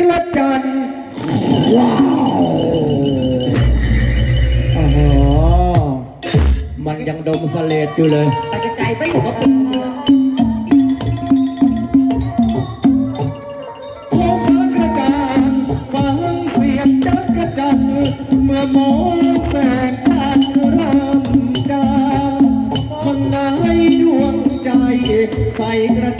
กระจันว้าวอ๋อมันยังดมสเลดอยู่เลย ไปไกลๆไปอยู่กับมึงท้องฟ้ากระจ่างฟังเสียงจักรจันทเมื่อมองแสงจันทร์รำจาคนไหนดวงใจใส่กระ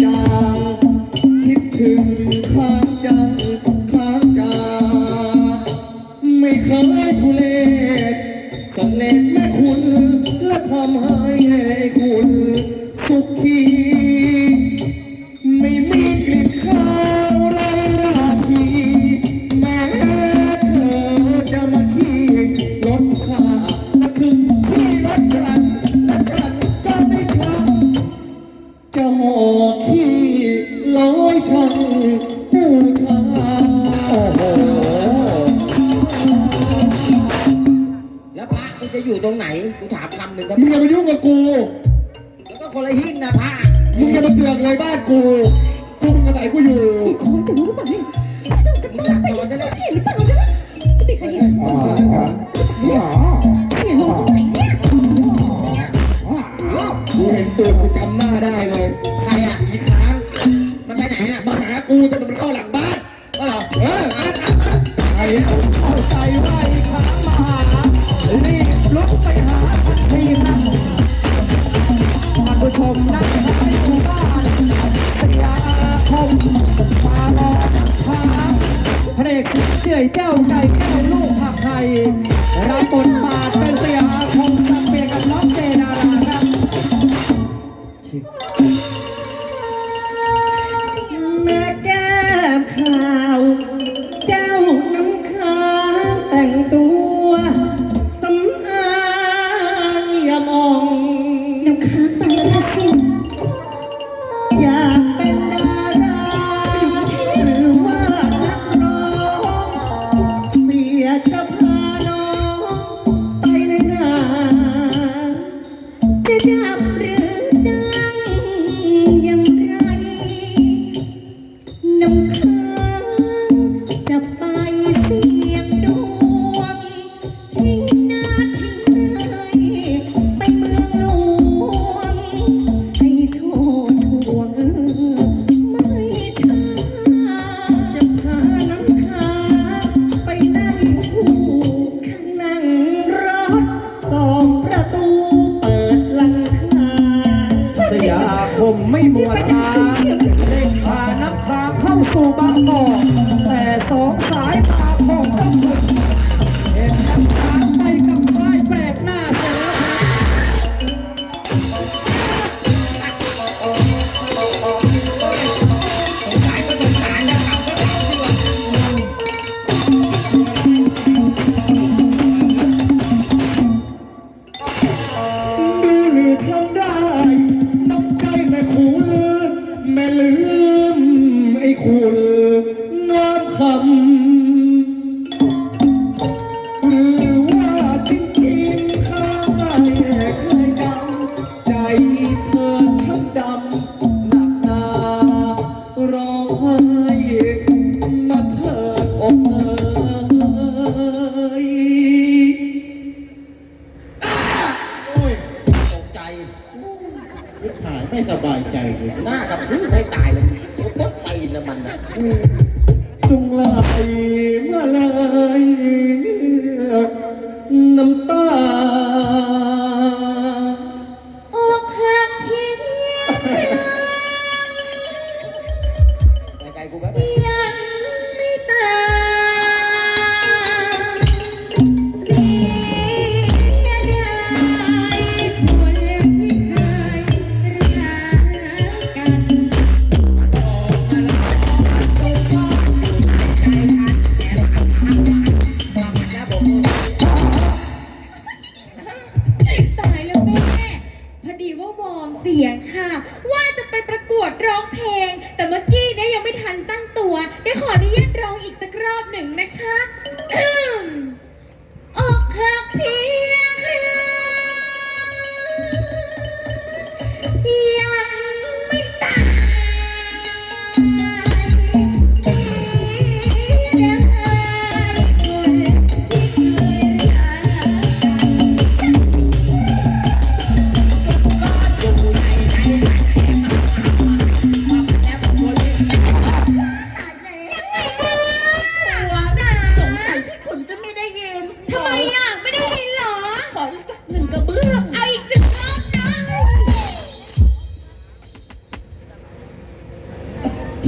啊。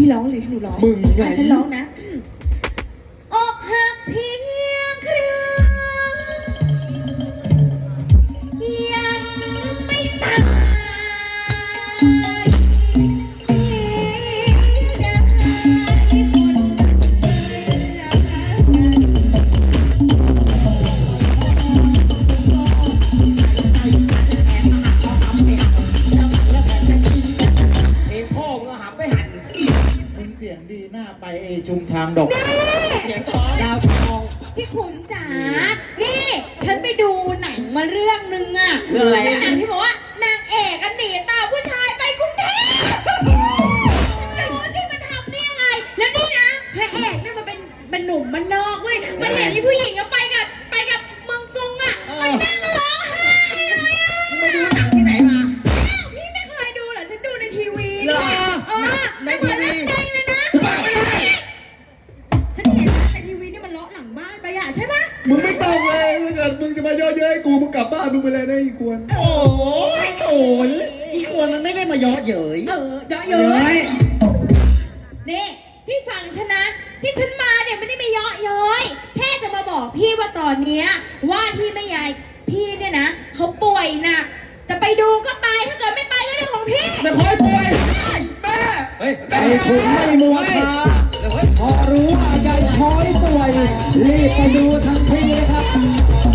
พี่ร้องหรือหนูร้องมึงไงฉันร้องนะ ชุมทางดอกเสียงทองดาวทอง พี่ขุนจ๋า นี่ ฉันไปดูหนังมาเรื่องนึงอะเรื่องอะไรอะเป็นหนังที่ อนเนี้ยว่าที่แม่ยายพี่เนี่ยนะเขาป่วยหนักจะไปดูก็ไปถ้าเกิดไม่ไปก็เรื่องของพี่ไม่คอยป่วยแม่เฮ้ยไอ้คุณไม่มัวช้าเฮ้ยพอรู้ว่ายายคอยป่วยรีบไปดูทันทีนะครับ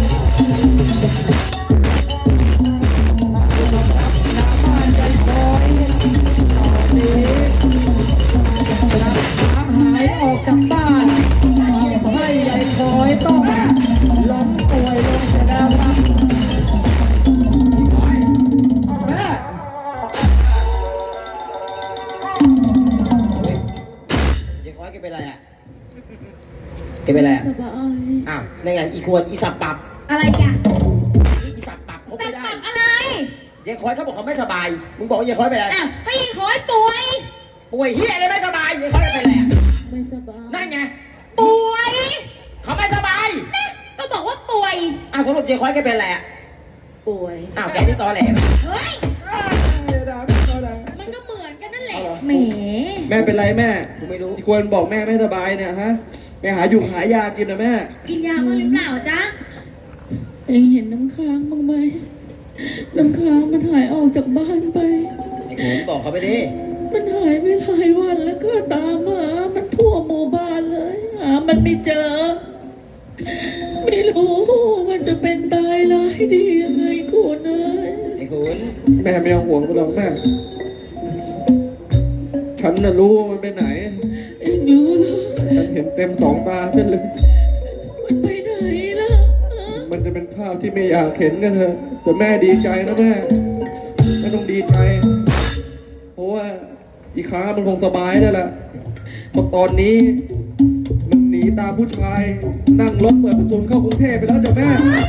าวนั่นไงอีควรอีสับปับอะไรกันอีสับปับเขาแต่ไม่ได้ปรับอะไรยายคอยเขาบอกเขาไม่สบาย มึงบอกว่ายายคอยเป็นอะไรอ้าวก็ยิงขอให้ป่วย ป่วยเฮียอะไรไม่สบายยายคอยเป็นอะไรอะไม่สบายนั่นไงป่วยเขาไม่สบายนะก็บอกว่าป่วย อ้าวสรุปยายคอยแกเป็นอะไรอะป่วยอ้าวแกที่ตอแหลเฮ้ยอย่าด่าแม่ก็ด่ามันก็เหมือนกันนั่นแหละเอาเหรอแหม แม่เป็นไรแม่ กูไม่รู้อีควรบอกแม่ไม่สบายเนี่ยฮะ ไปหาอยู่หายากินนะแม่ กินยาบ้างหรือเปล่าจ๊ะ เองเห็นน้ำค้างบ้างไหม น้ำค้างมันหายออกจากบ้านไป ไอ้โขนบอกเขาไปดิ มันหายไปหลายวันแล้วก็ตามหา มันทั่วหมู่บ้านเลย หา มันไม่เจอ ไม่รู้มันจะเป็นตายร้ายดียังไงคุณเอ้ยไอ้โขนแม่ไม่ต้องห่วงกูหรอกแม่ ฉันน่ะรู้ว่ามันไปไหน เองรู้เหรอฉัน เห็นเต็มสองตาฉันเลย มันไปไหนล่ะฮะมันจะเป็นภาพที่ไม่อยากเห็นกันเถอะแต่แม่ดีใจนะแม่ไม่ต้องดีใจ เพราะว่าอีกครั้งมันคงสบายแล้วแหละเพราะตอนนี้ มันหนีตามผู้ชาย นั่งรถเปิดประตูเข้ากรุงเทพไปแล้วจ้ะแม่ไม่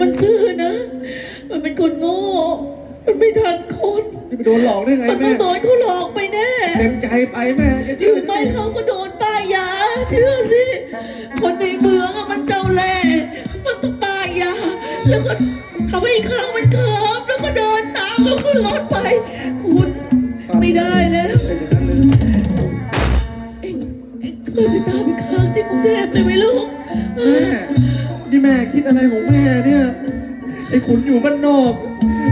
มันเป็นอย่างนั้นนะมันซื่อนะ มันเป็นคนโง่ มันไม่ทันคนจะไปโดนหลอกได้ไงมันต้แม่องโดนเขาหลอกไปแน่ เต็มใจไปแม่จะหเชื่รืออจะไม่เชื่อเขาก็โดนป้ายยา เชื่อสิ คนในเมืองอะมันเจ้าแล่มันต้องป้ายยา แล้วก็ทำให้อีกครั้งมันเคิมแล้วก็เดินตามเขาขึ้นรถไป คุณไม่ได้แล้วเป็นอย่างนั้นเลยเอ็งเอ็งช่วยไปตามอีกครั้งที่กรุงเทพได้ไหมลูก แม่นี่แม่คิดอะไรของแม่เนี่ยไอ้ ขุนอยู่บ้านนอก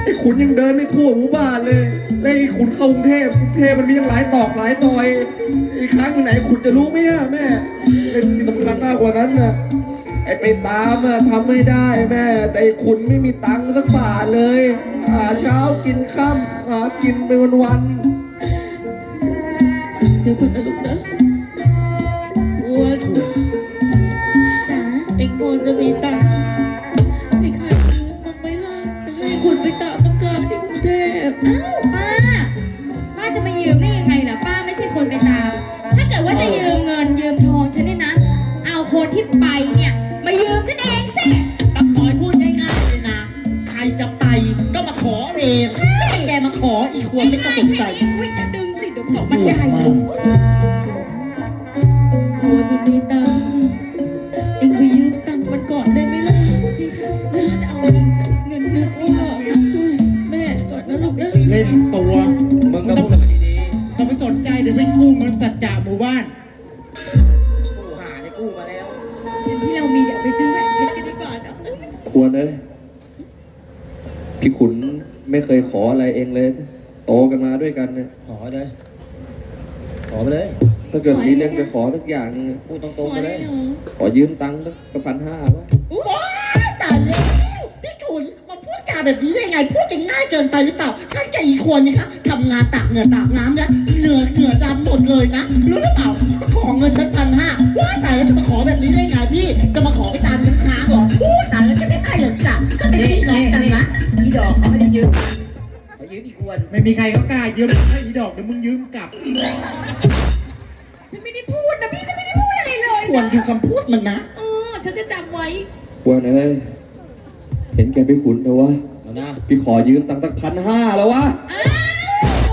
ไอ้ขุนยังเดินไม่ทั่วหมู่บ้านเลยแล้วไอ้ขุนเข้ากรุงเทพกรุงเทพมันมีตั้งหลายตอกหลายตอยไอีกครั้งอยู่ไหนขุนจะรู้ไหมอะแม่ เป็นที่สำคัญมากกว่านั้นนะไอ้ไปตามอะทำไม่ได้แม่ แต่ไอ้ขุนไม่มีตังค์สักบาทเลย หาเช้ากินค่ำหากินไปวันๆ เดี๋ยวก่อนนะลูกนะ มันได้จริวไมีตังค์เองไปยืมตังค์มันก่อนได้ไหมล่ะฉันจะเอาเงินเงินที่พ่แม่ก่อนนะลูกนะเล่นตัวมึงก็พูดกันดีๆก็ไม่สนใจเดี๋ยวไปกู้เงินสัจจะหมู่บ้าน กูหาได้กู้มาแล้วเงินที่เรามีเดี๋ยวไปซื้อแหวนเพชรกันดีกว่าควรเลยพี่ขุนไม่เคยขออะไรเองเลย โตกันมาด้วยกันเนี่ยขอเลย อไปเลย ถ้าเกิดมีเรื่องจะขอสักอย่างพูดตขรงอๆไปเลได้ยเหรอขอยืมตังค์สักพันห้าวะว้ายตายแล้วพี่ขุนมาพูดจาแบบนี้ได้ไง พูดจะง่ายเกินไปหรือเปล่าฉันกับอีกคนนี่คะทำงานตากเหงื่อตากน้ำเนี่ยเหนื่อยเหงื่อดำหมดเลยนะรู้หรือเปล่าขอเงินฉันพันห้าว้ายตายแล้วจะมาขอแบบนี้ได้ไงพี่ จะมาขอไปตามเงินค้างเหรอพูดตายแล้วฉันไม่ให้หรอกจ้ะฉันเป็นพี่น้องกันนะอีดอกเขาไม่ได้ยืมเขายืม อีกควร ไม่มีใครเขากล้ายืมให้อีดอกเดี๋ยวมึงยืมกลับฉันไม่ได้พูดนะพี่ฉันไม่ได้พูดอะไรเลยควรดูคำพูดมันนะเออฉันจะจำไว้ควรเอ้ยเห็นแกพี่ขุนนะวะเอานะพี่ขอยืมตังค์สักพันห้าแล้ววะ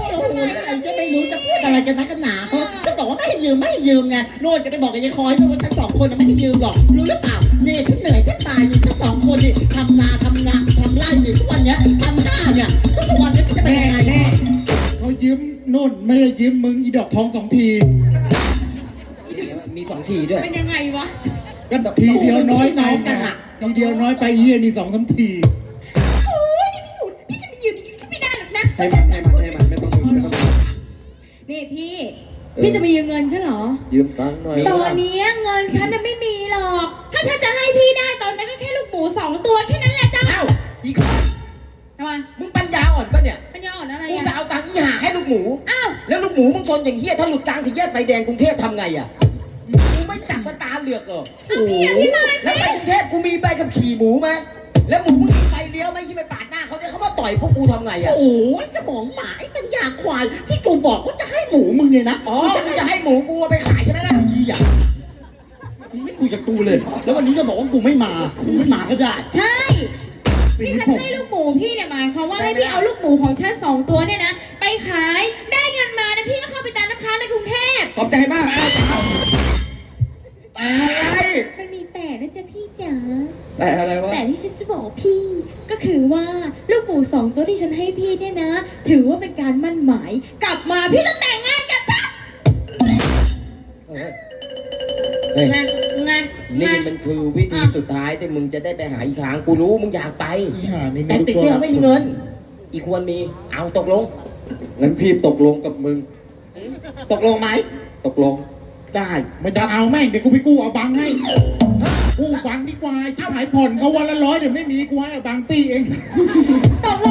โอ้โหใครจะไม่รู้จะพูดอะไรกันนักกันหนาเพราะฉันบอกว่าไม่ให้ยืมไม่ให้ยืมไงโน่นจะไปบอกกับยายคอยโน่นว่าฉันสองคนน่ะไม่ได้ยืมหรอกรู้หรือเปล่าเนี่ยฉันเหนื่อยฉันตายเนี่ยฉันสองคนนี่ทำ ไม่ได้ยืมมึงอีดอกทองสองทีอีเดี๋ยวมีสองทีด้วยเป็นยังไงวะก็ทีเดียวน้อยไปนะทีเดียวน้อยไปเฮียนี่สองสามทีโอ้ยนี่พี่ขุนพี่จะมายืมอย่างนี้พี่จะไม่ได้หรอกนะให้มันให้มันให้มันไม่ต้องไม่ต้องนี่พี่เออพี่จะมายืมเงินฉันเหรอ ยืมตังค์หน่อยตอนเนี้ยเงินฉันน่ะไม่มีหรอก ถ้าฉันจะให้พี่ได้ตอนนี้ก็แค่ลูกหมูสองตัวแค่นั้น ห่าให้ลูกหมู อ้าว แล้วลูกหมูมึงซนอย่างเฮียถ้าหลุดกลางสี่แยกไฟแดงกรุงเทพทำไงอะกูไม่จับมาตาเหลือกเหรอพี่อธิบายแล้วสิไปกรุงเทพกูมีใบขับขี่หมูไหมแล้วหมูมึงมีไฟเลี้ยวไหมที่ไปปาดหน้าเขาเนี่ยเขามาต่อยพวกกูทำไงอะโอ้ยสมองหมาไอ้ปัญญาควายที่กูบอกว่าจะให้หมูมึงเนี่ยนะอ๋อมึงจะให้หมูกูเอาไปขายใช่ไหมล่ะยี่อะมึงไม่คุยกับกูเลย แล้ววันนี้จะบอกว่ากูไม่มากูไม่มาก็ได้ ใช่ ที่ฉันให้ลูกหมูพี่เนี่ยหมายความว่าให้พี่เอาลูกหมูของฉันสองตัวเนี่ยนะ ไปขายได้เงินมานะพี่ก็เข้าไปตามน้ำค้างในกรุงเทพขอบใจมากอะไรมันมีแต่นะจ๊ะพี่จ๋าแต่อะไรวะแต่ที่ฉันจะบอกพี่ ก็คือว่าลูกหมูสองตัวที่ฉันให้พี่เนี่ยนะ ถือว่าเป็นการมั่นหมาย กลับมาพี่ต้อง คือวิธีสุดท้ายที่มึงจะได้ไปหาอีกครั้งกูรู้มึงอยากไป อีห่านี่แต่ติดที่เราไม่มีเงิน อีกควรมี เอาตกลง งั้นพี่ตกลงกับมึง ตกลงไหม ตกลง ได้ ไม่ต้องเอาแม่งเดี๋ยวกูไปกู้เอาบังให้กู้บังดีกว่าที่หายผ่อนเขาวันละร้อยเดี๋ยวไม่มีกูให้เอาบังปี้เอง ตกลง